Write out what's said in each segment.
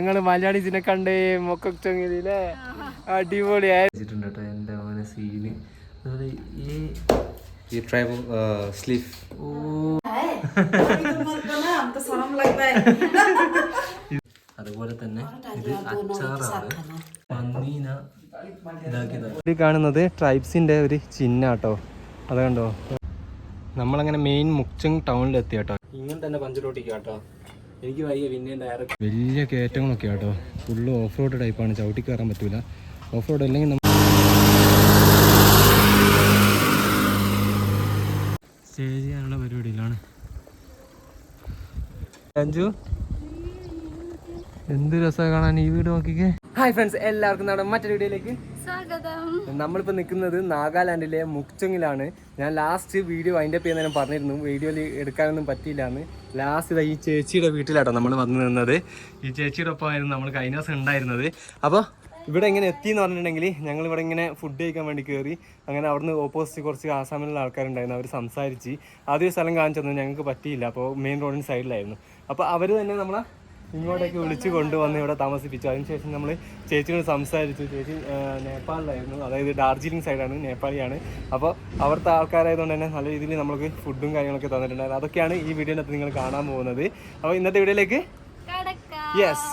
ഞങ്ങൾ മലയാളീസിനെ കണ്ട് മൊക്കൊച്ചൊങ്ങിയതിലെ അടിപൊളിയായിട്ടുണ്ട് കേട്ടോ എന്റെ മോനെ സീന് ഈ ഈ ട്രൈബ് സ്ലീഫ് ഓ. അതുപോലെ തന്നെ ഇത് അച്ചാറാണ്. പന്നീന ഇതാക്കിയതാണ് കാണുന്നത് ട്രൈബ്സിന്റെ ഒരു ചിഹ്ന കേട്ടോ അത് കണ്ടോ? നമ്മളങ്ങനെ മെയിൻ മുക്ചങ് ടൗണിലെത്തി കേട്ടോ ഇങ്ങനെ തന്നെ പഞ്ചലോട്ടിക്കാട്ടോ. എനിക്ക് വയ്യ പിന്നെ ഡയറക്റ്റ് വലിയ കയറ്റങ്ങളൊക്കെ കേട്ടോ ഫുള്ള് ഓഫ് റോഡ് ടൈപ്പാണ് ചവിട്ടി കയറാൻ പറ്റൂല. ഓഫ് റോഡ് അല്ലെങ്കിൽ സ്റ്റേ ചെയ്യാനുള്ള പരിപാടിയിലാണ്. അഞ്ചു എന്ത് രസമാണ് കാണാൻ ഈ വീട് നോക്കിക്കേ. ഹായ് ഫ്രണ്ട്സ് എല്ലാവർക്കും നമ്മുടെ മറ്റൊരു വീഡിയോയിലേക്ക് സ്വാഗതം. നമ്മളിപ്പോൾ നിൽക്കുന്നത് നാഗാലാൻഡിലെ മുക്ചങ്ങിലാണ്. ഞാൻ ലാസ്റ്റ് വീഡിയോ അതിന്റെ പേര് ഞാൻ പറഞ്ഞിരുന്നു. വീഡിയോയിൽ എടുക്കാനൊന്നും പറ്റിയില്ല എന്ന് ലാസ്റ്റ് ഇതാ ഈ ചേച്ചിയുടെ വീട്ടിലാട്ടോ നമ്മൾ വന്നു നിന്നത്. ഈ ചേച്ചിയുടെ ഒപ്പമായിരുന്നു നമ്മൾ കഴിഞ്ഞ ദിവസം ഉണ്ടായിരുന്നത്. അപ്പോൾ ഇവിടെ ഇങ്ങനെ എത്തി എന്ന് പറഞ്ഞിട്ടുണ്ടെങ്കിൽ ഞങ്ങൾ ഇവിടെ ഇങ്ങനെ ഫുഡ് കഴിക്കാൻ വേണ്ടി കയറി അങ്ങനെ അവിടുന്ന് ഓപ്പോസിറ്റ് കുറച്ച് ആസാമിലുള്ള ആൾക്കാരുണ്ടായിരുന്നു. അവർ സംസാരിച്ച്. ആദ്യം സ്ഥലം കാണിച്ചു തന്നു ഞങ്ങൾക്ക് പറ്റിയില്ല. അപ്പോൾ മെയിൻ റോഡിന് സൈഡിലായിരുന്നു അപ്പോൾ അവർ തന്നെ നമ്മളെ ഇങ്ങോട്ടേക്ക് വിളിച്ച് കൊണ്ടുവന്ന് ഇവിടെ താമസിപ്പിച്ചു. അതിനുശേഷം നമ്മൾ ചേച്ചിയോട് സംസാരിച്ചു. ചേച്ചി നേപ്പാളിലായിരുന്നു. അതായത് ഡാർജിലിംഗ് സൈഡാണ് നേപ്പാളിയാണ്. അപ്പോൾ അവിടുത്തെ ആൾക്കാരായതുകൊണ്ട് തന്നെ നല്ല രീതിയിൽ നമുക്ക് ഫുഡും കാര്യങ്ങളൊക്കെ തന്നിട്ടുണ്ടായിരുന്നു. അതൊക്കെയാണ് ഈ വീഡിയോനകത്ത് നിങ്ങൾ കാണാൻ പോകുന്നത്. അപ്പോൾ ഇന്നത്തെ വീഡിയോയിലേക്ക് കടക്ക. യെസ്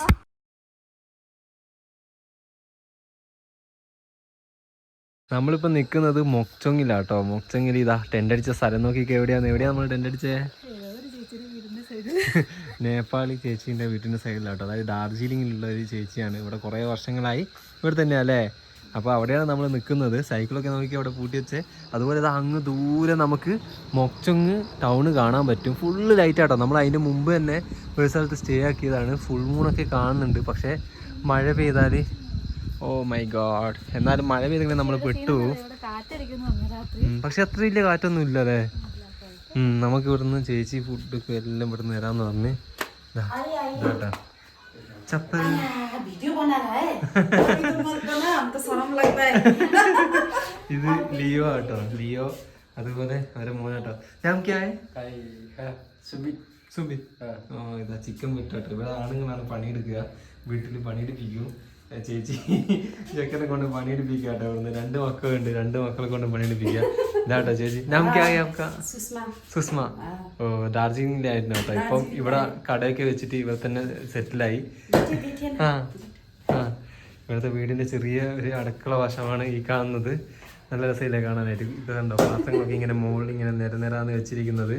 നമ്മളിപ്പോൾ നിൽക്കുന്നത് മൊക്ചൊങ്ങിലാട്ടോ. മൊക്ചൊങ്ങിൽ ഇതാ ടെന്റ് അടിച്ച സ്ഥലം. നോക്കി എവിടെയാണ് എവിടെയാണ് നമ്മൾ ടെന്റ് അടിച്ചേ? നേപ്പാളി ചേച്ചീന്റെ വീട്ടിന്റെ സൈഡിലാട്ടോ. അതായത് ഡാർജിലിങ്ങിലുള്ള ഒരു ചേച്ചിയാണ്. ഇവിടെ കുറേ വർഷങ്ങളായി ഇവിടെ തന്നെയാണ് അല്ലേ? അപ്പോൾ അവിടെയാണ് നമ്മൾ നിൽക്കുന്നത് സൈക്കിളൊക്കെ നോക്കി അവിടെ പൂട്ടി വെച്ച്. അതുപോലെ ഇത് അങ്ങ് ദൂരെ നമുക്ക് മൊക്ചൊങ് ടൗണ് കാണാൻ പറ്റും. ഫുള്ള് ലൈറ്റ് ആട്ടോ. നമ്മൾ അതിന്റെ മുമ്പ് തന്നെ ഒരു സ്ഥലത്ത് സ്റ്റേ ആക്കിയതാണ്. ഫുൾ മൂണൊക്കെ കാണുന്നുണ്ട്. പക്ഷേ മഴ പെയ്താൽ ഓ മൈ ഗോഡ്. എന്നാലും മഴ പെയ്തെങ്കിലും നമ്മൾ പെട്ടു. പക്ഷെ അത്ര വലിയ കാറ്റൊന്നും ഇല്ല അല്ലേ ഉം, നമുക്ക് ഇവിടുന്ന് ചേച്ചി ഫുഡൊക്കെ എല്ലാം ഇവിടുന്ന് തരാന്ന് പറഞ്ഞ്. ദാ, ഇതാട്ടാ ചപ്പൽ ഇത് ലിയോ ആട്ടോ ലിയോ. അതുപോലെ അവരെ മോനാട്ടോ ഞാൻ സുബി ഓ ഇതാ ചിക്കൻ വിട്ടോട്ടോ ഇവിടെ ആണുങ്ങളാണ് പണിയെടുക്കുക. വീട്ടിൽ പണിയെടുപ്പിക്കും. ചേച്ചി ചെക്കനെ കൊണ്ട് പണിയെടുപ്പിക്കുക കേട്ടോ ഇവിടുന്ന് രണ്ട് മക്കളുണ്ട് രണ്ട് മക്കളെ കൊണ്ട് പണിയെടുപ്പിക്കുക ഇതാട്ടോ ചേച്ചി. നമുക്ക് സുസ്മ. ഓ ഡാർജിലിംഗിലായിരുന്നു കേട്ടോ ഇപ്പം ഇവിടെ കടയൊക്കെ വെച്ചിട്ട് ഇവിടെ തന്നെ സെറ്റിലായി. ആ ആ. ഇവിടുത്തെ വീടിന്റെ ചെറിയ ഒരു അടുക്കള വശമാണ് ഈ കാണുന്നത്. നല്ല രസമില്ലേ കാണാനായിട്ട്. ഇത് കണ്ടോ പാത്രങ്ങളൊക്കെ ഇങ്ങനെ മുകളിൽ ഇങ്ങനെ നിരനിരാന്ന് വെച്ചിരിക്കുന്നത്.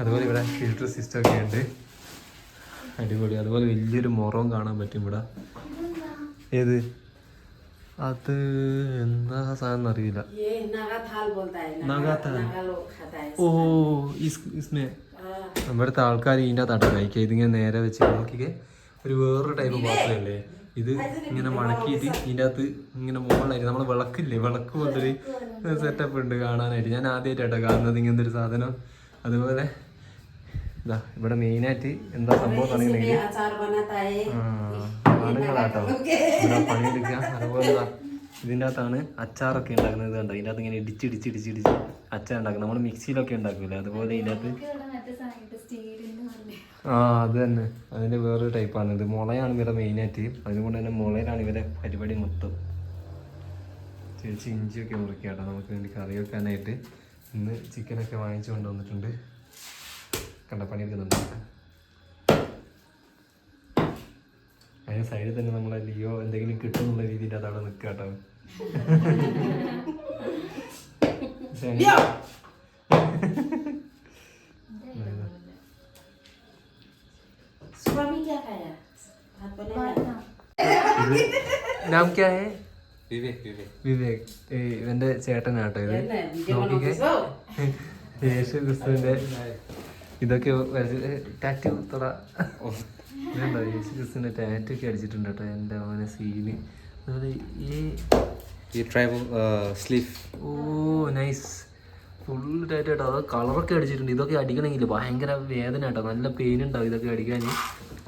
അതുപോലെ ഇവിടെ ഫിൽറ്റർ സിസ്റ്റം ഒക്കെ ഉണ്ട്. അടിപൊളി. അതുപോലെ വലിയൊരു മുറവും കാണാൻ പറ്റും ഇവിടെ. ഏത്? അത് എന്താ സാധനം അറിയില്ല ഓ ഇസ്- ഇസ്മേ ഇവിടുത്തെ ആൾക്കാർ ഇതിന്റെ അകത്താട്ടോ കഴിക്കുക. ഇതിങ്ങനെ നേരെ വെച്ച് നോക്കിക്കേ. ഒരു വേറൊരു ടൈപ്പ് പാത്രമല്ലേ ഇത് ഇങ്ങനെ മടക്കിയിട്ട് ഇതിന്റെ അകത്ത് ഇങ്ങനെ മുകളിലായിട്ട് നമ്മൾ വിളക്കില്ലേ? വിളക്ക് പോലൊരു സെറ്റപ്പ് ഉണ്ട് കാണാനായിട്ട്. ഞാൻ ആദ്യമായിട്ടാട്ടോ കാണുന്നത് ഇങ്ങനത്തെ ഒരു സാധനം. അതുപോലെ ഇതാ ഇവിടെ മെയിനായിട്ട് എന്താ സംഭവം ആണുങ്ങളാട്ടോ. ഇവിടെ പണിയെടുക്കുക. അതുപോലെ ഇതിന്റെ അകത്താണ് അച്ചാറൊക്കെ ഉണ്ടാക്കുന്നത് കണ്ടോ? ഇതിന്റെ അകത്ത് ഇങ്ങനെ ഇടിച്ച് ഇടിച്ച് ഇടിച്ച് ഇടിച്ച് അച്ചാർ ഉണ്ടാക്കുന്നത്. നമ്മൾ മിക്സിയിലൊക്കെ ഉണ്ടാക്കൂലേ? അതുപോലെ ഇതിന്റെ അകത്ത് ആ അത് തന്നെ. അതിന്റെ വേറൊരു ടൈപ്പാണ് ഇത് മുളയാണ് ഇവരെ മെയിനായിട്ട് അതുകൊണ്ട് തന്നെ മുളയിലാണ് ഇവരെ പരിപാടി മൊത്തം. ചേച്ചി ഇഞ്ചിയൊക്കെ മുറിക്കാട്ടോ നമുക്ക് വേണ്ടി കറി വെക്കാനായിട്ട്. ഇന്ന് ചിക്കനൊക്കെ വാങ്ങിച്ചു കൊണ്ടുവന്നിട്ടുണ്ട്. കണ്ട പണിയെടുക്കുന്നുണ്ട് അതിന് സൈഡിൽ തന്നെ നമ്മളെ ലിയോ എന്തെങ്കിലും കിട്ടും എന്നുള്ള രീതിയിൽ അതവിടെ നിൽക്കുക കേട്ടോ വിവേക് ഇവന്റെ ചേട്ടനാട്ടോ ഇത്. നോക്കിക്കേ. യേശു ക്രിസ്തുവിന്റെ ഇതൊക്കെ ടാറ്റു തൊട. ഇതുണ്ടോ യേശു ക്രിസ്തുവിന്റെ ടാറ്റു ഒക്കെ അടിച്ചിട്ടുണ്ട് കേട്ടോ എന്റെ അവനെ സീന്. അതുപോലെ ഈ ഈ tribe oh nice full tight കേട്ടോ അത് കളറൊക്കെ അടിച്ചിട്ടുണ്ട്. ഇതൊക്കെ അടിക്കണമെങ്കിൽ ഭയങ്കര വേദന കേട്ടോ നല്ല പെയിൻ ഉണ്ടാവും ഇതൊക്കെ അടിക്കാൻ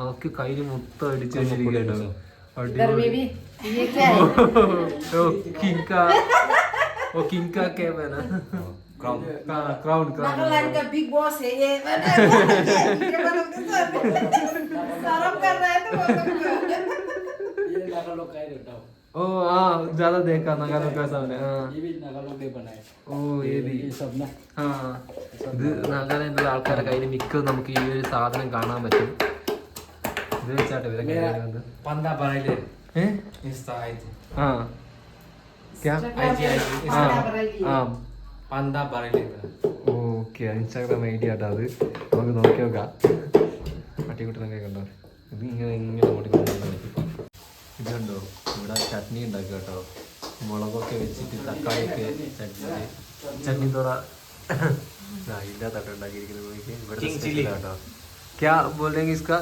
അതൊക്കെ കയ്യിൽ മൊത്തം അടിച്ചു വെച്ചിരിക്കട്ടോ ഓ കിങ്ക. ഓ കിങ്ക കേവന. का क्या बना crown crown crown Bigg Boss है ये शर्म कर रहे थे वो लोग ये नागा लोग का ही रहता हूँ ओ हाँ ज्यादा देखा नगालों का सामने हाँ ये भी नागा लोग ने बनाए ഓ ഏതി ये सब ना ആ ഇത് നാഗാലാൻഡിലുള്ള ആൾക്കാരുടെ കയ്യിൽ മിക്ക നമുക്ക് ഈ ഒരു സാധനം കാണാൻ പറ്റും ഇത് വെച്ചാട്ടെ ഇവരെ കയ്യിൽ വന്നത് Panda Baraile. ഏ Insta ID. ആ ക്യാ IG ID. ആ Insta. ആ Panda Baraile. Okay Instagram I D ആട്ടോ അത് നമുക്ക് നോക്കി നോക്കാം പട്ടിക്കുട്ടനൊക്കെ കണ്ടോ ഇത് ഇങ്ങനെ ഇങ്ങനെ ഓടിക്കൊണ്ടു ഇത് കണ്ടോ ഇവിടെ ചട്നി ഉണ്ടാക്കുക കേട്ടോ മുളകൊക്കെ വെച്ചിട്ട് തക്കാളിയൊക്കെ ചട്നി ചട്നി തോറ ഇല്ലാത്തട്ടോ ഉണ്ടാക്കിയിരിക്കുന്നത് നോക്കി ഇവിടെ King chili. കേട്ടോ क्या बोल रहे हैं इसका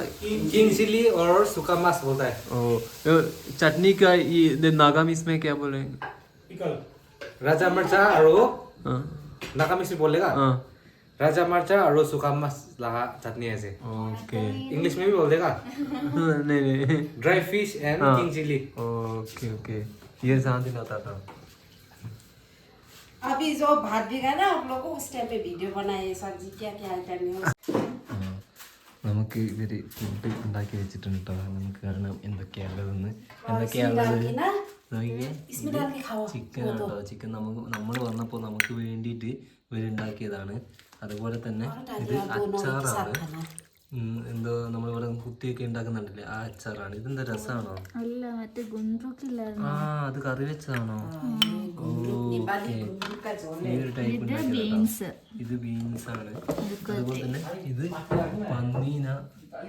King chili or suka mas बोलता है. ओ यो, चटनी का ये नागाम इसमें क्या बोल रहे हैं Raja Marcha aro हाँ Nakamis में बोलेगा हाँ राजा मर्चा और सुका मस लगा चटनी ऐसे ओके इंग्लिश में भी बोल देगा नहीं नहीं ड्राई फिश एंड हाँ। किंग चिली ओके ओके ये शांति लाता था अभी जो भात भिगा ना आप लोग को उस टाइम पे वीडियो बनाए सब्जी क्या क्या आइटम है നമുക്ക് ഇവര് ഫുഡ് ഉണ്ടാക്കി വെച്ചിട്ടുണ്ട് കേട്ടോ നമുക്ക് കാരണം എന്തൊക്കെയാണുള്ളതെന്ന് और ചിക്കൻ ഉണ്ടോ? ചിക്കൻ നമുക്ക് നമ്മൾ വന്നപ്പോൾ നമുക്ക് വേണ്ടിയിട്ട് ഇവരുണ്ടാക്കിയതാണ്. അതുപോലെ തന്നെ ഇത് അച്ചാറാണ്. എന്തോ നമ്മൾ ഇവിടെ കുത്തിയൊക്കെ ഉണ്ടാക്കുന്നുണ്ടല്ലേ? ആ അച്ചാറാണ്. ഇതെന്താ രസമാണോ അല്ല മറ്റേ ആ അത് കറി വെച്ചതാണോ ഇത് ബീൻസ്. ആണ് അതുപോലെ തന്നെ ഇത് പന്നീന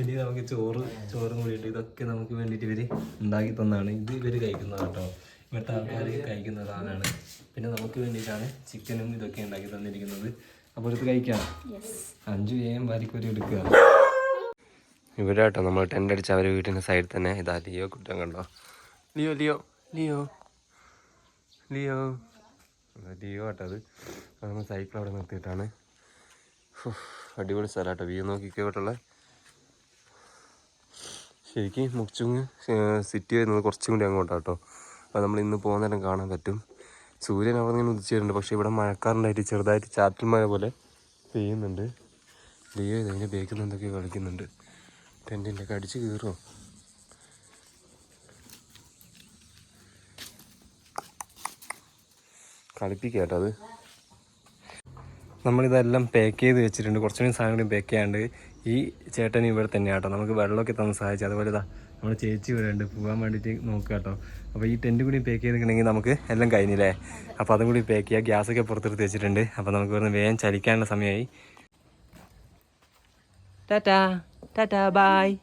ഇനി നമുക്ക് ചോറ് ചോറും കൂടിയിട്ട് ഇതൊക്കെ നമുക്ക് വേണ്ടിയിട്ട് ഇവർ ഉണ്ടാക്കി തന്നാണ്. ഇത് ഇവർ കഴിക്കുന്നതാട്ടോ ഇവിടുത്തെ ആൾക്കാർ കഴിക്കുന്ന സാധനമാണ് പിന്നെ നമുക്ക് വേണ്ടിയിട്ടാണ് ചിക്കനും ഇതൊക്കെ ഉണ്ടാക്കി തന്നിരിക്കുന്നത്. അപ്പോൾ കഴിക്കാം. അഞ്ചു വേഗം വാരിക്കോരി എടുക്കുക. ഇവിടെ കേട്ടോ നമ്മൾ ടെന്റ് അടിച്ച അവരെ വീട്ടിന്റെ സൈഡിൽ തന്നെ. ഇതാ ലിയോ കുറ്റം കണ്ടോ? Leo Leo Leo Leo. അതാ ലിയോ കേട്ടോ അത്. അത് നമ്മൾ സൈക്കിൾ അവിടെ നിർത്തിയിട്ടാണ്. അടിപൊളി സ്ഥലം കേട്ടോ വ്യൂ നോക്കിക്കോട്ടുള്ള ശരിക്കും മുക്ചുങ് സിറ്റി വരുന്നത് കുറച്ചും കൂടി അങ്ങോട്ടാണ് കേട്ടോ അപ്പോൾ നമ്മൾ ഇന്ന് പോകുന്നേരം കാണാൻ പറ്റും. സൂര്യൻ അവിടെ നിന്ന് ഉദിച്ചിട്ടുണ്ട് പക്ഷേ ഇവിടെ മഴക്കാറുണ്ടായിട്ട് ചെറുതായിട്ട് ചാറ്റൽ മഴ പോലെ പെയ്യുന്നുണ്ട്. ലിയോ ഇതിന്റെ ബേക്കിൽ നിന്ന് കളിക്കുന്നുണ്ട്? ടെന്റിന്റെ ഒക്കെ അടിച്ച് കീറോ? കളിപ്പിക്കാട്ടോ കേട്ടോ അത്. നമ്മളിതെല്ലാം പാക്ക് ചെയ്ത് വെച്ചിട്ടുണ്ട്. കുറച്ചുകൂടി സാധനം കൂടി പാക്ക് ചെയ്യാണ്ട് ഈ ചേട്ടൻ ഇവിടെ തന്നെയാട്ടോ നമുക്ക് വെള്ളമൊക്കെ തന്ന് സഹായിച്ചു. അതുപോലെ ഇതാ നമ്മുടെ ചേച്ചി ഇവിടെ ഉണ്ട്. പോകാൻ വേണ്ടിയിട്ട് നോക്കുക കേട്ടോ. അപ്പോൾ ഈ ടെന്റ് കൂടി പാക്ക് ചെയ്തിട്ടുണ്ടെങ്കിൽ നമുക്ക് എല്ലാം കഴിഞ്ഞില്ലേ? അപ്പോൾ അതും കൂടി പാക്ക് ചെയ്യുക ഗ്യാസൊക്കെ പുറത്തെടുത്ത് വെച്ചിട്ടുണ്ട്. അപ്പോൾ നമുക്ക് ഇവിടുന്ന് വേഗം ചലിക്കാനുള്ള സമയമായി. Tata Tata bye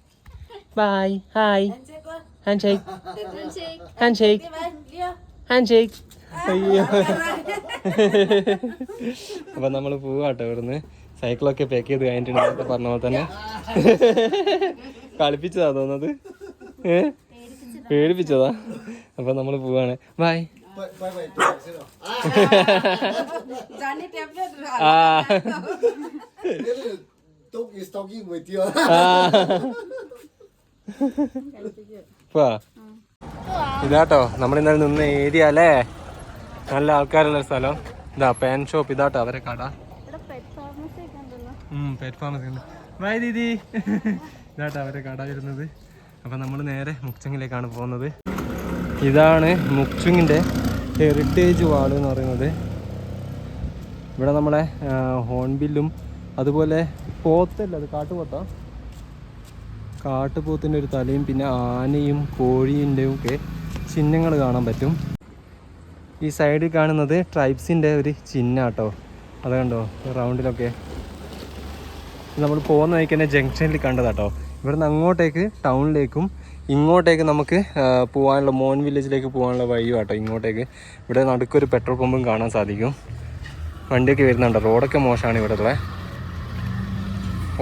bye hi hand shake hand shake hand shake അയ്യോ. അപ്പൊ നമ്മൾ പോവാട്ടോ ഇവിടുന്ന്. സൈക്കിളൊക്കെ പാക്ക് ചെയ്ത് കഴിഞ്ഞിട്ടുണ്ട്. പറഞ്ഞ പോലെ തന്നെ. കളിപ്പിച്ചതാ തോന്നുന്നത്. ഏ? പേടിപ്പിച്ചതാ. അപ്പൊ നമ്മൾ പോവാണ്. ബൈ ആ. ഇതാട്ടോ നമ്മളിന്നലെ നിന്ന ഏരിയ അല്ലേ? നല്ല ആൾക്കാരുള്ള സ്ഥലം. ഇതാ പാൻ ഷോപ്പ് ഇതാട്ടോ അവരെ കട. പെറ്റ് ഫാമസി ഉണ്ട്. ബൈ ദീദി ഇതാട്ടോ അവരെ കട വരുന്നത്. അപ്പം നമ്മൾ നേരെ മുക്ചുങ്ങിലേക്കാണ് പോകുന്നത്. ഇതാണ് മുക്ചുങ്ങിന്റെ ഹെറിറ്റേജ് വാൾ എന്ന് പറയുന്നത്. ഇവിടെ നമ്മളെ ഹോൺബില്ലും അതുപോലെ പോത്തല്ല അത് കാട്ടുപോത്ത? കാട്ടുപോത്തിന്റെ ഒരു തലയും പിന്നെ ആനയും കോഴീന്റെയും ഒക്കെ ചിഹ്നങ്ങൾ കാണാൻ പറ്റും. ഈ സൈഡിൽ കാണുന്നത് ട്രൈബ്സിന്റെ ഒരു ചിഹ്നം കേട്ടോ അത് കണ്ടോ? റൗണ്ടിലൊക്കെ നമ്മൾ പോകുന്ന വഴിക്ക് തന്നെ ജംഗ്ഷനിൽ കണ്ടതാട്ടോ. ഇവിടുന്ന് അങ്ങോട്ടേക്ക് ടൗണിലേക്കും ഇങ്ങോട്ടേക്ക് നമുക്ക് പോകാനുള്ള മോൻ വില്ലേജിലേക്ക് പോകാനുള്ള വഴിയും കേട്ടോ ഇങ്ങോട്ടേക്ക് ഇവിടെ നടുക്കൊരു പെട്രോൾ പമ്പും കാണാൻ സാധിക്കും. വണ്ടിയൊക്കെ വരുന്നുണ്ട്. റോഡൊക്കെ മോശമാണ് ഇവിടെ ഉള്ളത്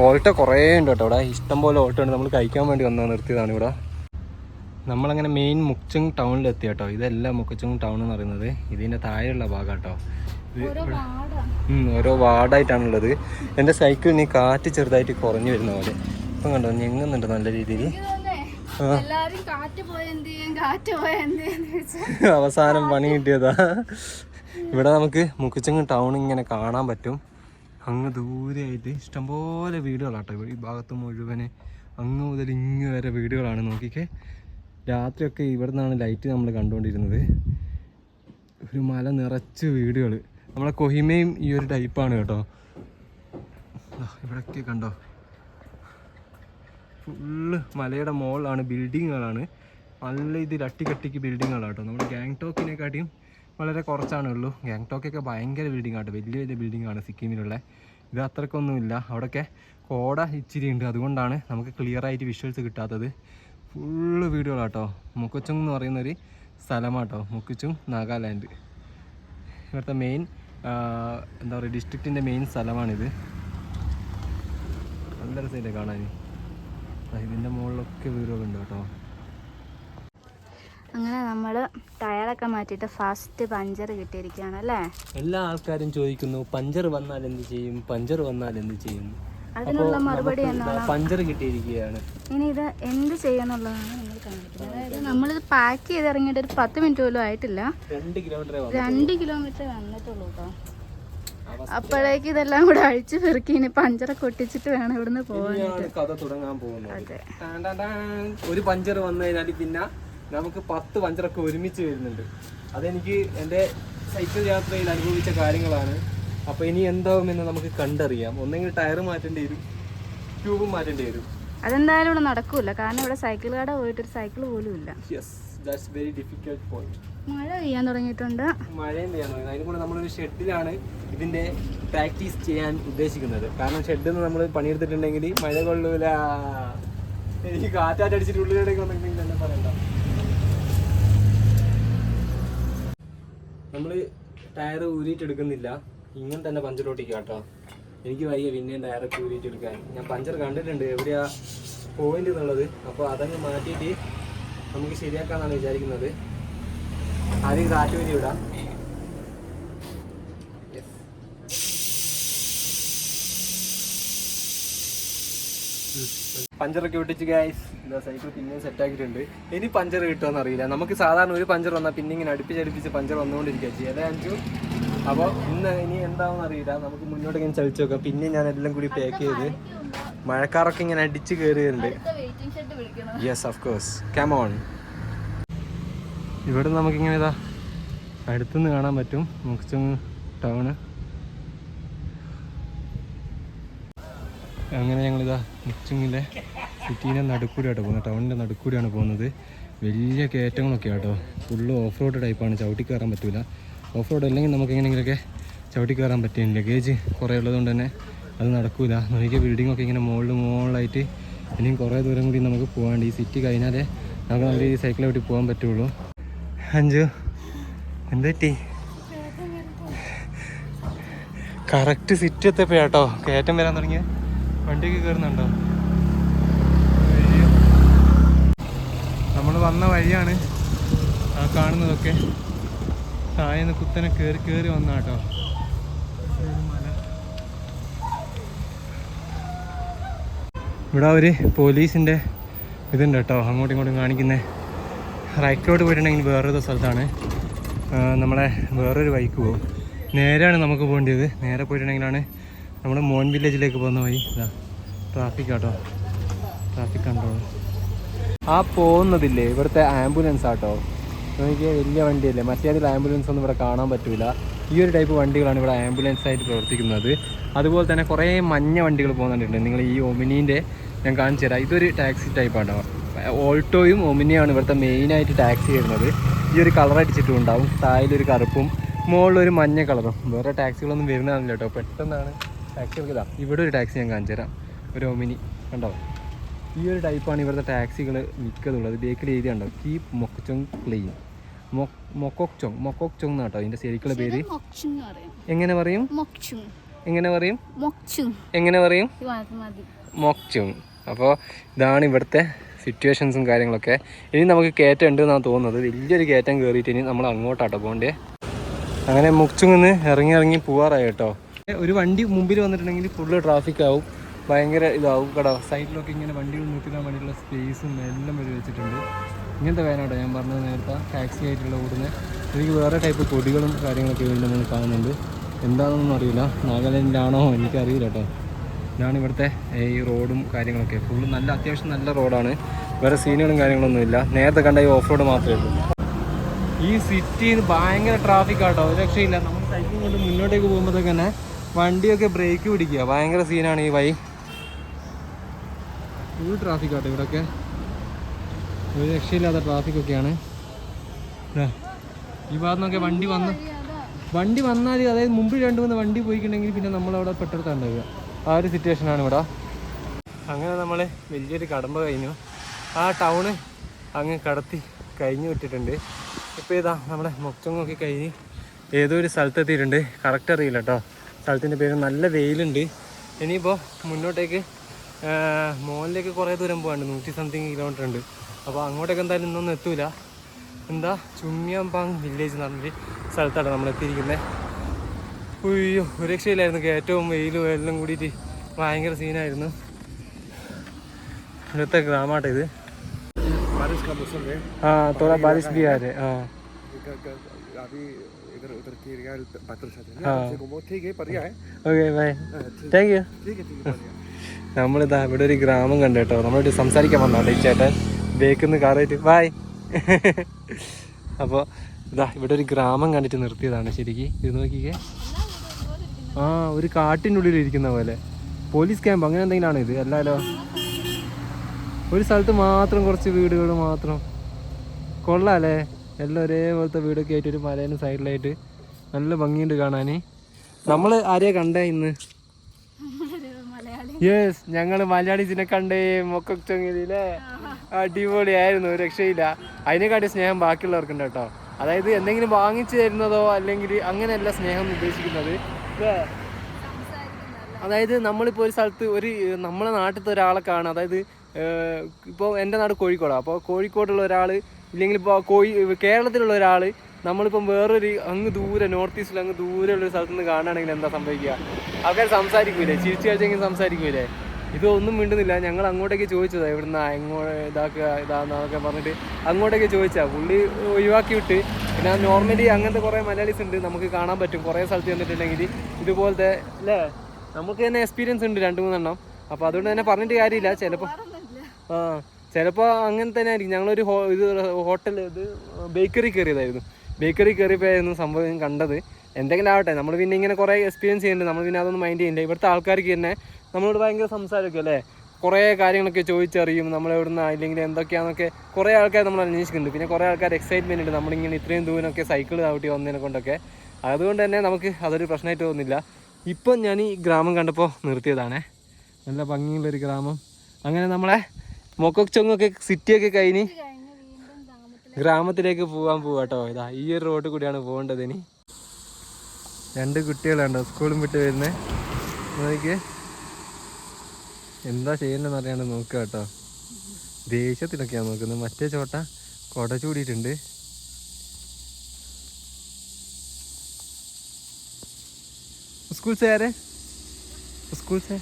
ഓൾട്ടോ കുറേ ഉണ്ട് കേട്ടോ ഇവിടെ. ഇഷ്ടം പോലെ ഓൾട്ടോ ഉണ്ട്. നമ്മൾ കഴിക്കാൻ വേണ്ടി വന്നാൽ നിർത്തിയതാണ് ഇവിടെ. നമ്മളങ്ങനെ മെയിൻ മുക്ചുങ് ടൗണിലെത്തി കേട്ടോ. ഇതെല്ലാം മുക്കച്ചുങ് ടൗൺ എന്ന് പറയുന്നത്. ഇതിന്റെ താഴെയുള്ള ഭാഗം കേട്ടോ. ഓരോ വാർഡായിട്ടാണുള്ളത്. എന്റെ സൈക്കിളിന് കാറ്റ് ചെറുതായിട്ട് കുറഞ്ഞു വരുന്ന പോലെ. ഇപ്പം കണ്ടോ? ഞെങ്ങുന്നുണ്ട് നല്ല രീതിയിൽ. അവസാനം പണി കിട്ടിയതാ. ഇവിടെ നമുക്ക് മുക്കിച്ചങ്ങ് ടൗൺ ഇങ്ങനെ കാണാൻ പറ്റും. അങ്ങ് ദൂരെയായിട്ട് ഇഷ്ടംപോലെ വീടുകളാട്ടോ ഈ ഭാഗത്ത് മുഴുവൻ അങ്ങ് മുതൽ ഇങ്ങ് വരെ വീടുകളാണ്. നോക്കിക്കേ. രാത്രിയൊക്കെ ഇവിടെ നിന്നാണ് ലൈറ്റ് നമ്മൾ കണ്ടുകൊണ്ടിരുന്നത് ഒരു മല നിറച്ച് വീടുകൾ നമ്മളെ കൊഹിമയും ഈ ഒരു ടൈപ്പാണ് കേട്ടോ. ഇവിടെയൊക്കെ കണ്ടോ? ഫുള്ള് മലയുടെ മുകളിലാണ് ബിൽഡിങ്ങുകളാണ്. നല്ല ഇതിൽ അട്ടിക്കട്ടിക്ക് ബിൽഡിങ്ങുകളാണ് കേട്ടോ ഗാങ് ടോക്കിനെക്കാട്ടിയും വളരെ കുറച്ചാണ് ഉള്ളൂ. ഗാങ്ടോക്കൊക്കെ ഭയങ്കര ബിൽഡിംഗ് ആട്ടോ വലിയ വലിയ ബിൽഡിംഗ് ആണ് സിക്കിമിലുള്ള. ഇത് അത്രക്കൊന്നുമില്ല. അവിടെയൊക്കെ കോട ഇച്ചിരി ഉണ്ട്. അതുകൊണ്ടാണ് നമുക്ക് ക്ലിയർ ആയിട്ട് വിഷ്വൽസ് കിട്ടാത്തത്. ഫുള്ള് വീടുകളാട്ടോ. മുക്കച്ചുങ് എന്ന് പറയുന്നൊരു സ്ഥലമാട്ടോ. മുക്കച്ചുങ് നാഗാലാൻഡ്. ഇവിടുത്തെ മെയിൻ എന്താ പറയുക ഡിസ്ട്രിക്റ്റിന്റെ മെയിൻ സ്ഥലമാണിത്. നല്ല രസമില്ലേ കാണാൻ. ഇതിന്റെ മുകളിലൊക്കെ വീടുകളുണ്ട് കേട്ടോ. അങ്ങനെ നമ്മൾ ടയറൊക്കെ മാറ്റിയിട്ട് ഫാസ്റ്റ് പഞ്ചർ കിട്ടിയിരിക്കുകയാണ് അല്ലേ? എല്ലാ ആൾക്കാരും ചോദിക്കുന്നു പഞ്ചർ വന്നാൽ എന്ത് ചെയ്യും? പഞ്ചർ വന്നാൽ എന്ത് ചെയ്യും? അതിനുള്ള മറുപടി പഞ്ചർ കിട്ടിയിരിക്കുകയാണ്. ഇനി ഇത് എന്ത് ചെയ്യുന്നുള്ളതാണ് നിങ്ങൾ കാണിക്കുന്നത്. അതായത് നമ്മളിത് പാക്ക് ചെയ്ത് ഇറങ്ങിയിട്ട് ഒരു പത്ത് മിനിറ്റ് പോലും ആയിട്ടില്ല. രണ്ട് കിലോമീറ്റർ രണ്ട് കിലോമീറ്റർ വന്നിട്ടുള്ളൂ കേട്ടോ. അപ്പോഴേക്ക് ഇതെല്ലാം കൂടെ അഴിച്ചു പെറുക്കി ഇനി പഞ്ചറൊക്കെ ഒട്ടിച്ചിട്ട് വേണം ഇവിടുന്ന് ഇനിയാണ് കഥ തുടങ്ങാൻ പോകുന്നത്. ഒരു പഞ്ചർ വന്നു കഴിഞ്ഞാൽ പിന്നെ നമുക്ക് പത്ത് പഞ്ചറൊക്കെ ഒരുമിച്ച് വരുന്നുണ്ട്. അതെനിക്ക് എന്റെ സൈക്കിൾ യാത്രയിൽ അനുഭവിച്ച കാര്യങ്ങളാണ്. അപ്പൊ ഇനി എന്താവുമെന്ന് നമുക്ക് കണ്ടറിയാം. ഒന്നെങ്കിൽ ടയർ മാറ്റേണ്ടി വരും. ട്യൂബും മാറ്റേണ്ടി വരും. അതെന്തായാലും ഇവിടെ നടക്കൂല. കാരണം ഇവിടെ സൈക്കിൾ കട പോയിട്ട് ഒരു സൈക്കിൾ പോലും ഇല്ല. Yes that's very difficult point മഴ പെയ്യാൻ തുടങ്ങിയിട്ടുണ്ട്. മഴയും പെയ്യാൻ തുടങ്ങി. അതിന് കൂടെ നമ്മളൊരു ഷെഡിലാണ് ഇതിന്റെ പ്രാക്ടീസ് ചെയ്യാൻ ഉദ്ദേശിക്കുന്നത്. കാരണം ഷെഡിൽ നിന്ന് നമ്മൾ പണിയെടുത്തിട്ടുണ്ടെങ്കിൽ മഴ കൊള്ളൂല എനിക്ക് കാറ്റാറ്റടിച്ചിട്ട് ഉള്ളിലേക്ക് വന്നിട്ടുണ്ടെങ്കിൽ തന്നെ പറയണ്ട. നമ്മൾ ടയർ ഊരിയിട്ടെടുക്കുന്നില്ല. ഇങ്ങനെ തന്നെ പഞ്ചറോട്ടിക്കുക കേട്ടോ. എനിക്ക് വയ്യ പിന്നെയും ടയറൊക്കെ ഊരിയിട്ടെടുക്കാൻ. ഞാൻ പഞ്ചർ കണ്ടിട്ടുണ്ട്. എവിടെയാ പോയിന്റ് എന്നുള്ളത്. അപ്പോൾ അതങ്ങ് മാറ്റിയിട്ട് നമുക്ക് ശരിയാക്കാന്നാണ് വിചാരിക്കുന്നത്. ആദ്യം കാറ്റ് വരി വിടാം പഞ്ചറൊക്കെ ഒട്ടിച്ച് ഗൈസ് എന്താ സൈക്കിൾ പിന്നെയും സെറ്റ് ആക്കിയിട്ടുണ്ട്. ഇനി പഞ്ചർ കിട്ടുമെന്ന് അറിയില്ല. നമുക്ക് സാധാരണ ഒരു പഞ്ചർ വന്നാൽ പിന്നെ ഇങ്ങനെ അടുപ്പിച്ചടുപ്പിച്ച് പഞ്ചർ വന്നുകൊണ്ടിരിക്കുക ചെയ്യുക അതെ അഞ്ചു അപ്പോൾ ഇന്ന് ഇനി എന്താണെന്ന് അറിയില്ല. നമുക്ക് മുന്നോട്ട് ഇങ്ങനെ ചലിച്ചു നോക്കാം. പിന്നെ ഞാൻ എല്ലാം കൂടി പാക്ക് ചെയ്ത് മഴക്കാറൊക്കെ ഇങ്ങനെ അടിച്ച് കയറിയുണ്ട് yes of course come on ഇവിടെ നമുക്കിങ്ങനെ ഇതാ അടുത്തുനിന്ന് കാണാൻ പറ്റും. മുക്ചുങ് ടൗണ് അങ്ങനെ ഞങ്ങളിതാ മുക്ചുങ്ങിലെ സിറ്റീന്റെ നടുക്കൂടിയാട്ടോ പോകുന്നത്. ടൗണിന്റെ നടുക്കൂടിയാണ് പോകുന്നത്. വലിയ കയറ്റങ്ങളൊക്കെ ആട്ടോ. ഫുള്ള് ഓഫ് റോഡ് ടൈപ്പാണ് ചവിട്ടി കയറാൻ പറ്റില്ല ഓഫ് റോഡ് അല്ലെങ്കിൽ നമുക്ക് എങ്ങനെയെങ്കിലുമൊക്കെ ചവിട്ടി കയറാൻ പറ്റും ലഗേജ് കുറേ ഉള്ളതുകൊണ്ട് തന്നെ അത് നടക്കൂല. നോക്കിയ ഒക്കെ ഇങ്ങനെ മുകളിൽ മുകളിലായിട്ട് ഇനിയും കുറേ ദൂരം കൂടി നമുക്ക് പോകാണ്ട് ഈ സിറ്റി കഴിഞ്ഞാലേ നമുക്ക് നല്ല രീതിയിൽ സൈക്കിൾ ഓട്ടി പോകാൻ പറ്റുള്ളൂ. അഞ്ചു എന്തെറ്റി കറക്റ്റ് സിറ്റി എത്തിയപ്പോഴാട്ടോ കയറ്റം വരാൻ തുടങ്ങിയ. വണ്ടിയൊക്കെ കയറുന്നുണ്ടോ നമ്മൾ വന്ന വഴിയാണ് ആ കാണുന്നതൊക്കെ. താഴേന്ന് കുത്തനെ കയറി കയറി വന്ന ഇവിടെ ഒരു പോലീസിന്റെ ഇതുണ്ട് കേട്ടോ. അങ്ങോട്ടും ഇങ്ങോട്ടും കാണിക്കുന്നത് റൈറ്റിലോട്ട് പോയിട്ടുണ്ടെങ്കിൽ വേറൊരു സ്ഥലത്താണ്. നമ്മളെ വേറൊരു ബൈക്ക് പോകും. നേരെയാണ് നമുക്ക് പോകേണ്ടത്. നേരെ പോയിട്ടുണ്ടെങ്കിലാണ് നമ്മൾ മോൻ വില്ലേജിലേക്ക് പോകുന്ന വഴി. ഇതാ ട്രാഫിക് കേട്ടോ ട്രാഫിക് കൺട്രോൾ ആ പോകുന്നതില്ലേ ഇവിടുത്തെ ആംബുലൻസ് ആട്ടോ. എനിക്ക് വലിയ വണ്ടിയല്ലേ? മറ്റേതിൽ ആംബുലൻസ് ഒന്നും ഇവിടെ കാണാൻ പറ്റൂല. ഈ ഒരു ടൈപ്പ് വണ്ടികളാണ് ഇവിടെ ആംബുലൻസ് ആയിട്ട് പ്രവർത്തിക്കുന്നത്. അതുപോലെ തന്നെ കുറേ മഞ്ഞ വണ്ടികൾ പോകുന്നുണ്ട്. നിങ്ങൾ ഈ ഒമിനീന്റെ ഞാൻ കാണിച്ചു തരാം. ഇതൊരു ടാക്സി ടൈപ്പാണ്. ഓൾട്ടോയും ഒമിനിയാണ് ഇവിടുത്തെ മെയിനായിട്ട് ടാക്സി വരുന്നത്. ഈ ഒരു കളർ അടിച്ചിട്ടും ഉണ്ടാവും താഴിലൊരു കറുപ്പും മുകളിലൊരു മഞ്ഞ കളറും. വേറെ ടാക്സികളൊന്നും വരുന്നതാണല്ലോ കേട്ടോ. പെട്ടെന്നാണ് ടാക്സികൾക്ക് ഇതാ. ഇവിടെ ഒരു ടാക്സി ഞാൻ കാണിച്ചു തരാം. ഒരു ഒമിനി. കണ്ടോ? ഈ ഒരു ടൈപ്പാണ് ഇവിടുത്തെ ടാക്സികൾ മിക്കതുള്ളത്. ബേക്കിൽ എഴുതിയുണ്ടാവും കീപ് മൊക്കച്ചും ക്ലീൻ. മൊക്കോക്ചോങ് മൊക്കോക്ചോങ് എന്നാട്ടോ അതിന്റെ ശരിക്കുള്ള പേര്. എങ്ങനെ പറയും? എങ്ങനെ പറയും? എങ്ങനെ പറയും? മൊക്ചുങ് അപ്പോൾ ഇതാണ് ഇവിടുത്തെ സിറ്റുവേഷൻസും കാര്യങ്ങളൊക്കെ. ഇനി നമുക്ക് കയറ്റം ഉണ്ട് എന്നാണ് തോന്നുന്നത്. വലിയൊരു കയറ്റം കയറിയിട്ട് ഇനി നമ്മൾ അങ്ങോട്ടാട്ടോ പോകണ്ടേ. അങ്ങനെ മുക്ചുങ്ങിന്ന് ഇറങ്ങി ഇറങ്ങി പോവാറായി കേട്ടോ. ഒരു വണ്ടി മുമ്പിൽ വന്നിട്ടുണ്ടെങ്കിൽ ഫുള്ള് ട്രാഫിക് ആവും. ഭയങ്കര ഇതാവും കേട്ടോ. സൈഡിലൊക്കെ ഇങ്ങനെ വണ്ടികൾ നിൽക്കുന്ന വേണ്ടിയിട്ടുള്ള സ്പേസും എല്ലാം വരെ വെച്ചിട്ടുണ്ട്. ഇങ്ങനത്തെ വേനാട്ടോ ഞാൻ പറഞ്ഞത് നേരത്തെ. ടാക്സി ആയിട്ടുള്ള കൂടുന്ന എനിക്ക് വേറെ ടൈപ്പ് കൊടികളും കാര്യങ്ങളൊക്കെ ഇതിൽ നമ്മൾ കാണുന്നുണ്ട്. എന്താണെന്നൊന്നും അറിയില്ല. നാഗാലാൻഡിലാണോ എനിക്കറിയില്ല കേട്ടോ ഇതാണ് ഇവിടുത്തെ ഈ റോഡും കാര്യങ്ങളൊക്കെ. ഫുള്ള് നല്ല അത്യാവശ്യം നല്ല റോഡാണ്. വേറെ സീനുകളും കാര്യങ്ങളൊന്നും ഇല്ല. നേരത്തെ കണ്ട ഈ ഓഫ് റോഡ് മാത്രമേ ഉള്ളൂ. ഈ സിറ്റിയിൽ ഭയങ്കര ട്രാഫിക് ആട്ടോ. ഒരു രക്ഷയില്ല നമ്മൾ സൈക്കിൾ കൊണ്ട് മുന്നോട്ടേക്ക് പോകുമ്പോഴത്തേക്ക് തന്നെ വണ്ടിയൊക്കെ ബ്രേക്ക് പിടിക്കുക. ഭയങ്കര സീനാണ് ഈ വഴി. ഫുൾ ട്രാഫിക് ആട്ടോ ഇവിടെയൊക്കെ ഒരു രക്ഷയില്ലാത്ത ട്രാഫിക് ഒക്കെയാണ് ദാ, ഈ ഭാഗത്ത് നിന്നൊക്കെ വണ്ടി വന്ന് വണ്ടി വന്നാൽ അതായത് മുമ്പിൽ രണ്ട് മൂന്ന് വണ്ടി പോയിക്കുണ്ടെങ്കിൽ പിന്നെ നമ്മളവിടെ പെട്ടെടുത്താണ്ടാവുക ആ ഒരു സിറ്റുവേഷനാണ് ഇവിടെ. അങ്ങനെ നമ്മൾ വലിയൊരു കടമ്പ കഴിഞ്ഞു. ആ ടൗണ് അങ്ങ് കടത്തി കഴിഞ്ഞു വിട്ടിട്ടുണ്ട്. ഇപ്പോൾ ഇതാ നമ്മുടെ മൊച്ചങ്ങൊക്കെ കഴിഞ്ഞ് ഏതോ ഒരു സ്ഥലത്തെത്തിയിട്ടുണ്ട് കറക്റ്റ് അറിയില്ല കേട്ടോ സ്ഥലത്തിന്റെ പേര് നല്ല വെയിലുണ്ട്. ഇനിയിപ്പോൾ മുന്നോട്ടേക്ക് മോളിലേക്ക് കുറേ ദൂരം പോകാണ്ട് നൂറ്റി സംതിങ് കിലോമീറ്റർ ഉണ്ട്. അപ്പോൾ അങ്ങോട്ടേക്ക് എന്തായാലും ഇന്നൊന്നും എത്തൂല എന്താ ചുമ്യാമ്പാങ് വില്ലേജ് എന്ന് പറഞ്ഞൊരു സ്ഥലത്താണ് നമ്മൾ എത്തിയിരിക്കുന്നത് ഉയ്യോ ഒരു രക്ഷയില്ലായിരുന്നു കയറ്റവും വെയിലും എല്ലാം കൂടിയിട്ട് ഭയങ്കര സീനായിരുന്നു ഇവിടുത്തെ ഗ്രാമാട്ടോ ഇത് बारिश का मौसम है ആ തോടാ ബാരിഷ് ബി ആരെ ആ क- क- अभी इधर उधर की एरिया बादल छाते हैं हाँ। ना बहुत ठीक है बढ़िया है ഓക്കെ ബൈ हाँ, ठीक താങ്ക് യു ठीक है ठीक है बढ़िया നമ്മളിതാ ഇവിടെ ഒരു ഗ്രാമം കണ്ടു കേട്ടോ നമ്മളോട് സംസാരിക്കാൻ വന്നോട്ടെ ഈ ചേട്ടൻ ബേക്കിന്ന് കാറായിട്ട്. ബായ് അപ്പോൾ ഇതാ ഇവിടെ ഒരു ഗ്രാമം കണ്ടിട്ട് നിർത്തിയതാണ് ശരിക്കും. ഇത് നോക്കിക്കേ. ആ ഒരു കാട്ടിന്റെ ഉള്ളിൽ ഇരിക്കുന്ന പോലെ. പോലീസ് ക്യാമ്പ് അങ്ങനെ എന്തെങ്കിലും ആണോ ഇത്? അല്ലല്ലോ ഒരു സ്ഥലത്ത് മാത്രം കുറച്ച് വീടുകൾ മാത്രം. കൊള്ളാല്ലേ? എല്ലാം ഒരേപോലത്തെ വീടൊക്കെ ആയിട്ട് ഒരു മലേന്റെ സൈഡിലായിട്ട് നല്ല ഭംഗിയുണ്ട് കാണാൻ നമ്മൾ ആരെയാ കണ്ടേ ഇന്ന്? യെസ് ഞങ്ങൾ മലയാളീസിനെ കണ്ടേ. മൊക്കൊച്ചൊങ്ങിയില്ലേ അടിപൊളിയായിരുന്നു രക്ഷയില്ല. അതിനെക്കാട്ടി സ്നേഹം ബാക്കിയുള്ളവർക്കുണ്ട് കേട്ടോ. അതായത് എന്തെങ്കിലും വാങ്ങിച്ചു തരുന്നതോ അല്ലെങ്കിൽ അങ്ങനെയല്ല സ്നേഹം ഉദ്ദേശിക്കുന്നത്. അതായത് നമ്മളിപ്പോൾ ഒരു സ്ഥലത്ത് ഒരു നമ്മളെ നാട്ടിലത്തെ ഒരാളെ കാണുക. അതായത് ഇപ്പോൾ എന്റെ നാട് കോഴിക്കോടാണ് അപ്പോൾ കോഴിക്കോടുള്ള ഒരാൾ ഇല്ലെങ്കിൽ ഇപ്പോൾ കോഴി കേരളത്തിലുള്ള ഒരാൾ നമ്മളിപ്പം വേറൊരു അങ്ങ് ദൂരെ നോർത്ത് ഈസ്റ്റിൽ അങ്ങ് ദൂരെയുള്ള ഒരു സ്ഥലത്ത് നിന്ന് കാണുകയാണെങ്കിൽ എന്താ സംഭവിക്കുക? ആൾക്കാർ സംസാരിക്കൂലേ? ചിരിച്ചു കഴിച്ചെങ്കിൽ സംസാരിക്കൂലേ? ഇതൊന്നും മിണ്ടുന്നില്ല. ഞങ്ങൾ അങ്ങോട്ടേക്ക് ചോദിച്ചതാണ് ഇവിടുന്ന് എങ്ങോ ഇതാക്കുക ഇതാന്നൊക്കെ പറഞ്ഞിട്ട് അങ്ങോട്ടേക്ക് ചോദിച്ചാൽ പുള്ളി ഒഴിവാക്കി വിട്ട് പിന്നെ നോർമലി അങ്ങനത്തെ കുറേ മലയാളീസ് ഉണ്ട് നമുക്ക് കാണാൻ പറ്റും. കുറേ സ്ഥലത്ത് ചെന്നിട്ടുണ്ടെങ്കിൽ ഇതുപോലത്തെ അല്ലേ? നമുക്ക് തന്നെ എക്സ്പീരിയൻസ് ഉണ്ട് രണ്ട് മൂന്നെണ്ണം. അപ്പോൾ അതുകൊണ്ട് തന്നെ പറഞ്ഞിട്ട് കാര്യമില്ല. ചിലപ്പോൾ ആ ചിലപ്പോൾ അങ്ങനെ തന്നെ ആയിരിക്കും. ഞങ്ങളൊരു ഹോ ഇത് ഹോട്ടൽ ഇത് ബേക്കറി കയറിയതായിരുന്നു. ബേക്കറി കയറിയപ്പോഴായിരുന്നു സംഭവം കണ്ടത്. എന്തെങ്കിലും ആവട്ടെ നമ്മൾ പിന്നെ ഇങ്ങനെ കുറേ എക്സ്പീരിയൻസ് ചെയ്യുന്നുണ്ട്. നമ്മൾ പിന്നെ അതൊന്നും മൈൻഡ് ചെയ്യുന്നില്ല. ഇവിടുത്തെ ആൾക്കാർക്ക് തന്നെ നമ്മളോട് ഭയങ്കര സംസാരമൊക്കെ അല്ലേ? കുറേ കാര്യങ്ങളൊക്കെ ചോദിച്ചറിയും നമ്മൾ എവിടുന്ന ഇല്ലെങ്കിൽ എന്തൊക്കെയാണെന്നൊക്കെ കുറേ ആൾക്കാർ നമ്മൾ അന്വേഷിക്കുന്നുണ്ട്. പിന്നെ കുറേ ആൾക്കാർ എക്സൈറ്റ്മെന്റ് ഉണ്ട്. നമ്മളിങ്ങനെ ഇത്രയും ദൂരമൊക്കെ സൈക്കിൾ ചവിട്ടി വന്നതിനെ കൊണ്ടൊക്കെ. അതുകൊണ്ട് തന്നെ നമുക്ക് അതൊരു പ്രശ്നമായിട്ട് തോന്നില്ല ഇപ്പം ഞാൻ ഈ ഗ്രാമം കണ്ടപ്പോൾ നിർത്തിയതാണേ. നല്ല ഭംഗിയുള്ളൊരു ഗ്രാമം. അങ്ങനെ നമ്മളെ മൊക്കൊച്ചൊങ്ങൊക്കെ സിറ്റിയൊക്കെ കഴിഞ്ഞ് ഗ്രാമത്തിലേക്ക് പോകാൻ പോവാട്ടോ. ഇതാ ഈ ഒരു റോഡ് കൂടിയാണ് പോകേണ്ടത് ഇനി. രണ്ട് കുട്ടികളുണ്ടോ സ്കൂളും വിട്ട് വരുന്നത് നോക്കിയേ. എന്താ ചെയ്യണ്ടെന്ന് അറിയാണ്ട് നോക്കുക കേട്ടോ. ദേഷ്യത്തിലൊക്കെയാണ് നോക്കുന്നത്. മറ്റേ ചോട്ട കൊട ചൂടിയിട്ടുണ്ട്. സ്കൂൾ സാരെ സ്കൂൾ സാർ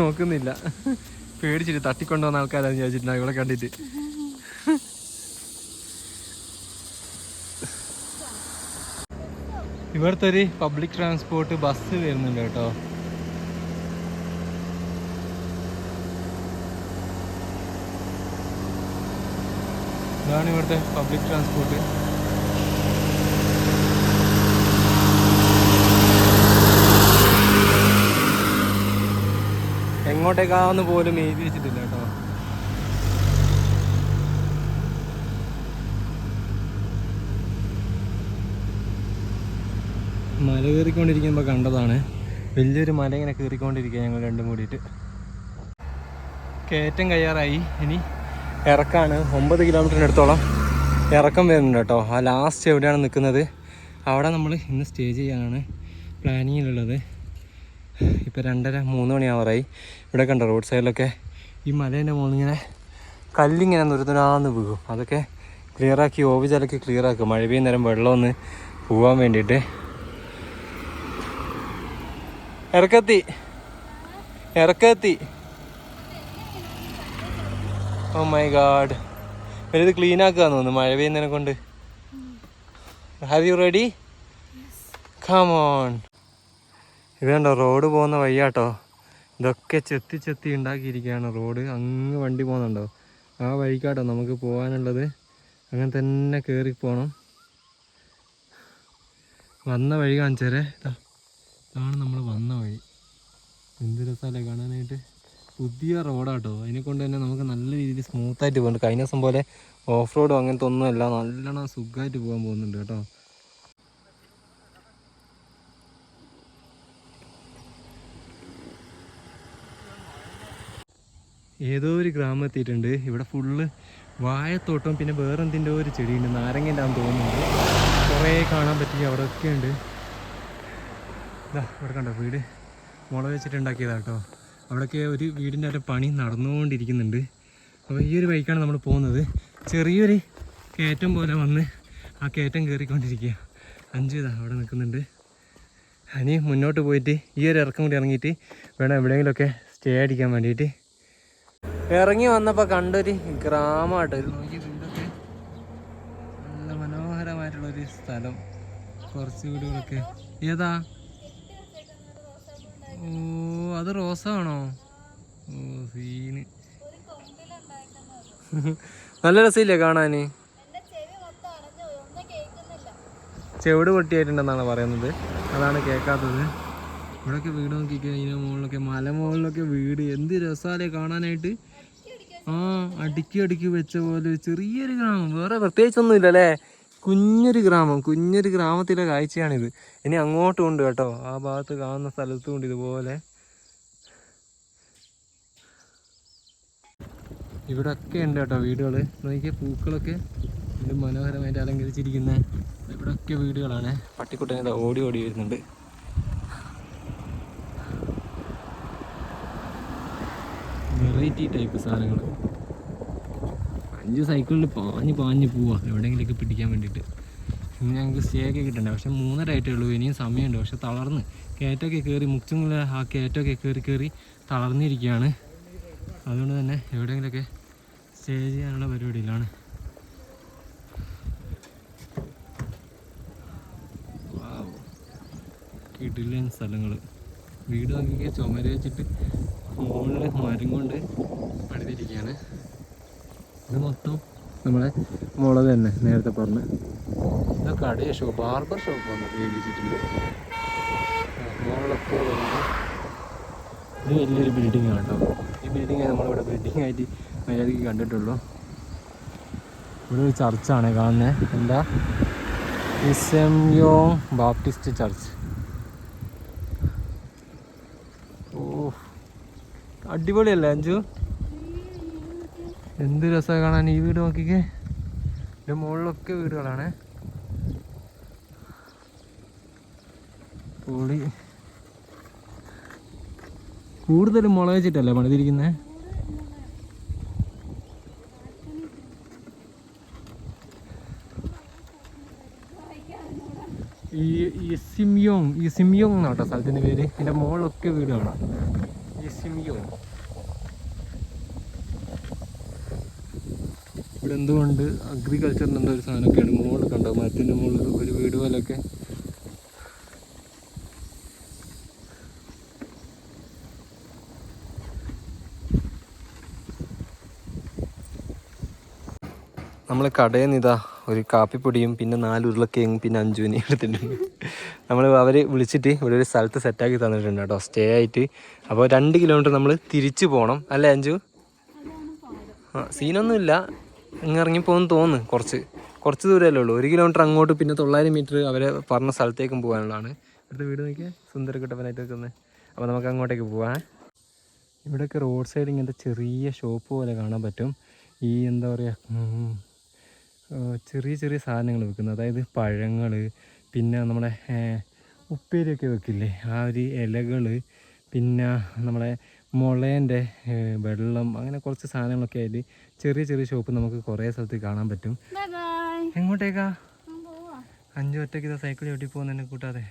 നോക്കുന്നില്ല. പേടിച്ചിട്ട് തട്ടിക്കൊണ്ടുവന്ന ആൾക്കാരാണ് വിചാരിച്ചിട്ടുണ്ടാവും. ഇവിടെ കണ്ടിട്ട്. ഇവിടുത്തെ ഒരു പബ്ലിക് ട്രാൻസ്പോർട്ട് ബസ് വരുന്നുണ്ട് കേട്ടോ. ഇതാണ് ഇവിടുത്തെ പബ്ലിക് ട്രാൻസ്പോർട്ട് എങ്ങോട്ടേക്കാന്ന് പോലും എഴുതി വെച്ചിട്ടില്ല കേട്ടോ. മല കയറിക്കൊണ്ടിരിക്കുമ്പോൾ കണ്ടതാണ്. വലിയൊരു മല ഇങ്ങനെ കയറിക്കൊണ്ടിരിക്കുക ഞങ്ങൾ രണ്ടും കൂടിയിട്ട്. കയറ്റം കഴിയാറായി ഇനി ഇറക്കാണ്. ഒമ്പത് കിലോമീറ്ററിന്റെ അടുത്തോളം ഇറക്കം വരുന്നുണ്ട് കേട്ടോ. ആ ലാസ്റ്റ് എവിടെയാണ് നിൽക്കുന്നത്? അവിടെ നമ്മൾ ഇന്ന് സ്റ്റേ ചെയ്യാനാണ് പ്ലാനിങ്ങിലുള്ളത് ഇപ്പോൾ രണ്ടര മൂന്ന് മണിയാവാറായി ഇവിടെ കണ്ട റോഡ് സൈഡിലൊക്കെ ഈ മലേന്റെ മുകളിങ്ങനെ കല്ലിങ്ങനെ നുരുതുരാന്ന് വീഴും. അതൊക്കെ ക്ലിയറാക്കി ഓവിചാലൊക്കെ ക്ലിയറാക്കും മഴ പെയ്യുന്നേരം വെള്ളമൊന്ന് പോകാൻ വേണ്ടിയിട്ട്. ഇറക്കെത്തി. ഇറക്കത്തി. ഓ മൈ ഗാഡ് ഇവരിത് ക്ലീൻ ആക്കുകയെന്ന് തോന്നുന്നു മഴ പെയ്യുന്നതിനെ കൊണ്ട്. ഹാവ് യു റെഡി കമോൺ ഇത് കണ്ടോ റോഡ് പോകുന്ന വഴിയാട്ടോ. ഇതൊക്കെ ചെത്തി ചെത്തി ഉണ്ടാക്കിയിരിക്കുകയാണ് റോഡ് അങ്ങ് വണ്ടി പോകുന്നുണ്ടോ? ആ വഴിക്കാട്ടോ നമുക്ക് പോകാനുള്ളത്. അങ്ങനെ തന്നെ കയറി പോകണം വന്ന വഴി കാണിച്ചേരേ ഇതാണ് നമ്മൾ വന്ന വഴി. എന്ത് രസമല്ലേ കാണാനായിട്ട്? പുതിയ റോഡാട്ടോ. അതിനെ കൊണ്ട് തന്നെ നമുക്ക് നല്ല രീതിയിൽ സ്മൂത്തായിട്ട് പോകുന്നുണ്ട് കഴിഞ്ഞ ദിവസം പോലെ ഓഫ് റോഡും അങ്ങനത്തെ ഒന്നുമല്ല നല്ലോണം സുഖമായിട്ട് പോകാൻ പോകുന്നുണ്ട് കേട്ടോ. ഏതോ ഒരു ഗ്രാമം എത്തിയിട്ടുണ്ട്. ഇവിടെ ഫുള്ള് വാഴത്തോട്ടം പിന്നെ വേറെന്തിന്റെ ഒരു ചെടിയുണ്ട്. നാരങ്ങന്റെ ആണെന്ന് തോന്നുന്നുണ്ട്. കുറേ കാണാൻ പറ്റി അവിടെയൊക്കെ ഉണ്ട് ഇതാ ഇവിടെ കണ്ടോ വീട്. മുള വെച്ചിട്ടുണ്ടാക്കിയതാ കേട്ടോ. അവിടെയൊക്കെ ഒരു വീടിന്റെ ഒരു പണി നടന്നുകൊണ്ടിരിക്കുന്നുണ്ട്. അപ്പോൾ ഈ ഒരു ബൈക്കാണ് നമ്മൾ പോകുന്നത്. ചെറിയൊരു കയറ്റം പോലെ വന്ന് ആ കയറ്റം കയറിക്കൊണ്ടിരിക്കുക. അഞ്ച് ഇതാ അവിടെ നിൽക്കുന്നുണ്ട്. ഇനി മുന്നോട്ട് പോയിട്ട് ഈ ഒരു ഇറക്കം കൂടി ഇറങ്ങിയിട്ട് വേണം എവിടെയെങ്കിലുമൊക്കെ സ്റ്റേ അടിക്കാൻ വേണ്ടിയിട്ട്. ഇറങ്ങി വന്നപ്പോൾ കണ്ടൊരു ഗ്രാമമായിട്ട് ഒരു നോക്കി വീടൊക്കെ. നല്ല മനോഹരമായിട്ടുള്ളൊരു സ്ഥലം. കുറച്ച് വീടുകളൊക്കെ. ഏതാ? ഓ അത് റോസാണോ? ഓ സീന്. നല്ല രസമില്ലേ കാണാന്? ചെവിട് പൊട്ടിയായിട്ടുണ്ടെന്നാണ് പറയുന്നത്. അതാണ് കേൾക്കാത്തത്. ഇവിടെയൊക്കെ വീട് നോക്കിക്കഴിഞ്ഞാൽ ഇതിന്റെ മുകളിലൊക്കെ മല മുകളിലൊക്കെ വീട്. എന്ത് രസാലേ കാണാനായിട്ട്. ആ അടുക്കി അടുക്കി വെച്ച പോലെ ചെറിയൊരു ഗ്രാമം. വേറെ പ്രത്യേകിച്ചൊന്നുമില്ല അല്ലേ കുഞ്ഞൊരു ഗ്രാമം കുഞ്ഞൊരു ഗ്രാമത്തിലെ കാഴ്ചയാണിത്. ഇനി അങ്ങോട്ടും ഉണ്ട് കേട്ടോ. ആ ഭാഗത്ത് കാണുന്ന സ്ഥലത്തും ഉണ്ട് ഇതുപോലെ. ഇവിടൊക്കെ ഉണ്ട് കേട്ടോ വീടുകൾ നോക്കിയ പൂക്കളൊക്കെ ഇത് മനോഹരമായിട്ട് അലങ്കരിച്ചിരിക്കുന്ന. ഇവിടൊക്കെ വീടുകളാണ്. പട്ടിക്കുട്ടനെ ഓടി ഓടി വരുന്നുണ്ട്. വെറൈറ്റി ടൈപ്പ് സാധനങ്ങൾ അഞ്ച് സൈക്കിളിൽ പാഞ്ഞ് പാഞ്ഞ് പോവാ. എവിടെയെങ്കിലുമൊക്കെ പിടിക്കാൻ വേണ്ടിയിട്ട്. ഇന്ന് ഞങ്ങൾക്ക് സ്റ്റേ ഒക്കെ കിട്ടണ്ടേ? പക്ഷെ മൂന്നര ആയിട്ടേ ഉള്ളൂ. ഇനിയും സമയമുണ്ട്. പക്ഷെ തളർന്ന്. കയറ്റമൊക്കെ കയറി മുച്ചുമുള്ള ആ കയറ്റമൊക്കെ കയറി കയറി തളർന്നിരിക്കുകയാണ്. അതുകൊണ്ട് തന്നെ എവിടെയെങ്കിലുമൊക്കെ സ്റ്റേ ചെയ്യാനുള്ള പരിപാടിയിലാണ്. കിടിലൻ സ്ഥലങ്ങൾ വീട് നോക്കിയ ചുമര വെച്ചിട്ട് മുകളിൽ മരം കൊണ്ട് പണിതിരിക്കുകയാണ്. ഇത് മൊത്തം നമ്മളെ മുളക് തന്നെ നേരത്തെ പറഞ്ഞ. ഇത് കടയ ഷോപ്പ് ബാർബർ ഷോപ്പ് വന്ന് എഴുതിച്ചിട്ടുണ്ട് മുകളിലൊക്കെ വരുന്നത് ഇത് വലിയൊരു ബിൽഡിംഗ് ആണ് കേട്ടോ. ഈ ബിൽഡിംഗ് നമ്മളിവിടെ ബിൽഡിംഗ് ആയിട്ട് മര്യാദയ്ക്ക് കണ്ടിട്ടുള്ളൂ. ഇവിടെ ഒരു ചർച്ചാണ് കാണുന്നത് എന്താ? ഇസംയോ ബാപ്റ്റിസ്റ്റ് ചർച്ച് ഓ അടിപൊളിയല്ലേ അഞ്ചു എന്ത് രസമാണ് കാണാൻ ഈ വീട് നോക്കിക്കേ. ഇതിന്റെ മുകളിലൊക്കെ വീടുകളാണ്. പൊളി. കൂടുതലും മുളക് വെച്ചിട്ടല്ലേ പണിതിരിക്കുന്നത് ഈ സിംയോങ് ഇസിമിയോങ് ഇസിമിയോങ് എന്നാട്ടോ സ്ഥലത്തിന്റെ പേര്. ഇതിന്റെ മുകളിലൊക്കെ വീടുകളാണ്. ഇസിമിയോങ് ഇവിടെ എന്തുകൊണ്ട് അഗ്രികൾച്ചറിന് എന്തോ ഒരു സാധനമൊക്കെയാണ് മുകളിൽ കണ്ടോ? മരത്തിന്റെ മുകളിൽ ഒരു വീട് പോലെയൊക്കെ. നമ്മൾ കടയിൽ നിന്ന് ഇതാ ഒരു കാപ്പിപ്പൊടിയും പിന്നെ നാല് ഉരുളക്കയും പിന്നെ അഞ്ചുവിനെ എടുത്തിട്ടുണ്ട്. നമ്മൾ അവർ വിളിച്ചിട്ട് ഇവിടെ ഒരു സ്ഥലത്ത് സെറ്റാക്കി തന്നിട്ടുണ്ട് കേട്ടോ. സ്റ്റേ ആയിട്ട്. അപ്പോൾ രണ്ട് കിലോമീറ്റർ നമ്മൾ തിരിച്ചു പോകണം അല്ലേ അഞ്ചു ആ സീനൊന്നുമില്ല ഇങ്ങ് ഇറങ്ങിപ്പോകുമെന്ന് തോന്നുന്നു. കുറച്ച് കുറച്ച് ദൂരമല്ലേ ഉള്ളൂ. ഒരു കിലോമീറ്റർ അങ്ങോട്ട് പിന്നെ തൊള്ളായിരം മീറ്റർ അവരെ പറഞ്ഞ സ്ഥലത്തേക്കും പോകാനുള്ളതാണ്. ഇവിടുത്തെ വീട് നോക്കിയാൽ സുന്ദര കിട്ടപ്പനായിട്ട് വെക്കുന്നത് അപ്പോൾ നമുക്ക് അങ്ങോട്ടേക്ക് പോവാം. ഇവിടെയൊക്കെ റോഡ് സൈഡ് ഇങ്ങനത്തെ ചെറിയ ഷോപ്പ് പോലെ കാണാൻ പറ്റും. ഈ എന്താ പറയുക ചെറിയ ചെറിയ സാധനങ്ങൾ വെക്കുന്നത്. അതായത് പഴങ്ങൾ പിന്നെ നമ്മുടെ ഉപ്പേരിയൊക്കെ വെക്കില്ലേ? ആ ഒരു ഇലകൾ പിന്നെ നമ്മുടെ മുളേന്റെ വെള്ളം അങ്ങനെ കുറച്ച് സാധനങ്ങളൊക്കെ ആയിട്ട് ചെറിയ ചെറിയ ഷോപ്പ് നമുക്ക് കുറേ സ്ഥലത്ത് കാണാൻ പറ്റും. എങ്ങോട്ടേക്കാ? അഞ്ചു ഒറ്റയ്ക്ക് സൈക്കിൾ ചവിട്ടി പോകുന്നതിനെ കൂട്ടാതെ.